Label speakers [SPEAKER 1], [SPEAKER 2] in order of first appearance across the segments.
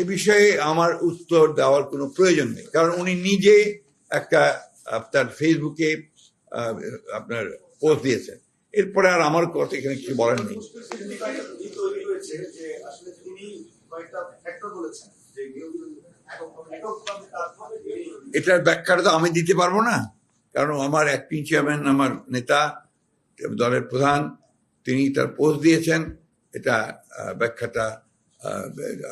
[SPEAKER 1] এ বিষয়ে আমার উত্তর দেওয়ার কোনো প্রয়োজন নেই। কারণ উনি নিজে একটা আপনার ফেসবুকে আপনার পোস্ট দিয়েছেন। এরপরে আর আমার কথা এখানে কিছু বলার নেই। এটার ব্যাখ্যাটা তো আমি দিতে পারব না। কারণ আমার অ্যাক্টিং চেয়ারম্যান আমার নেতা, দলের প্রধান, তিনি তার পোস্ট দিয়েছেন। এটা ব্যাখ্যাটা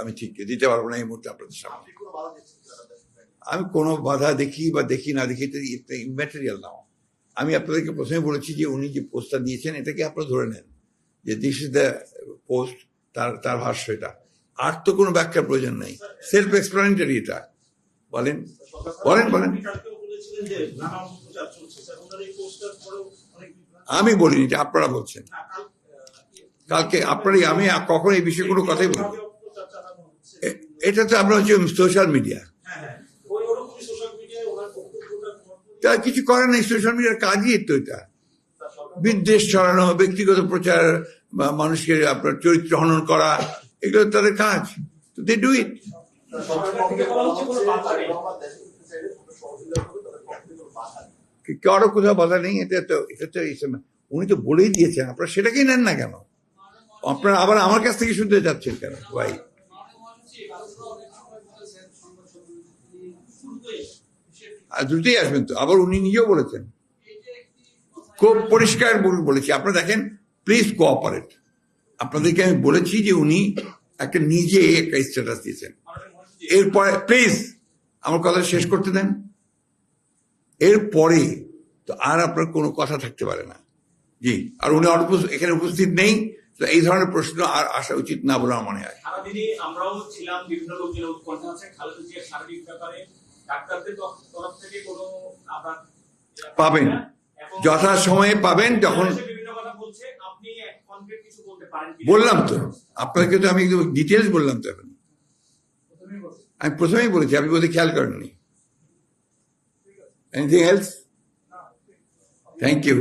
[SPEAKER 1] আমি ঠিক দিতে পারব না এই মুহূর্তে আপনাদের সামনে? আমি কোনো বাধা দেখি বা দেখি না দেখি এটা ইম্যাটেরিয়াল নাও আমি আপনাদেরকে প্রথমে বলেছি যে উনি যে পোস্টটা দিয়েছেন এটাকে আপনারা ধরে নেন যে দিস ইজ দ্য পোস্ট তার তার ভাষ্য এটা। আর তো কোনো ব্যাখ্যার প্রয়োজন নেই। সেলফ এক্সপ্লেনেটারি এটা। বলেন। বলেন বলেন।
[SPEAKER 2] যে
[SPEAKER 1] আমি বলিনি এটা আপনারা বলছেন। কালকে আপনারই আমি কখন এই বিষয়ে কোনো কথাই বলি এটা তো আমরা হচ্ছে সোশ্যাল মিডিয়া। তা কিছু করার নেই সোশ্যাল মিডিয়ার কাজই তো এটা। বিদ্বেষ ছড়ানো, ব্যক্তিগত প্রচার, বা মানুষকে আপনার চরিত্র হনন করা, এগুলো তাদের কাজ। তো দে ডু ইট। কারও কোথাও বাধা নেই, এটা তো এটা তো উনি তো বলেই দিয়েছেন, আপনারা সেটাকেই নেন না কেন? আপনারা আবার আমার কাছ থেকে শুনতে যাচ্ছেন কেন? ভাই আর দ্রুতই আসবেন তো। আবার উনি নিজেও বলেছেন। খুব পরিষ্কার বল- বলেছি। আপনারা দেখেন প্লিজ কোঅপারেট আপনাদেরকে আমি বলেছি যে উনি একটা নিজে একটা স্ট্যাটাস দিয়েছেন। এরপরে প্লিজ আমার কথা শেষ করতে দেন। এরপরে তো আর আপনার কোনো কথা থাকতে পারে না। জি, আর উনি এখানে উপস্থিত নেই। তো এই ধরনের প্রশ্ন আর আসা উচিত না বলে আমার মনে হয়।
[SPEAKER 3] আমরাও ছিলাম, বিভিন্ন লোকজনের উৎকণ্ঠা আছে খালেদা জিয়ার শারীরিক ব্যাপারে ডাক্তারদের তরফ তরফ থেকে কোনো আমরা
[SPEAKER 1] পাবেন। যথা সময়ে পাবেন যখন
[SPEAKER 3] বলতে
[SPEAKER 1] বললাম তো। আপনাকে তো আমি ডিটেলস বললাম তো এখন। আমি প্রথমেই বলেছি আপনি বোধহয় খেয়াল করেননি? Anything else thank you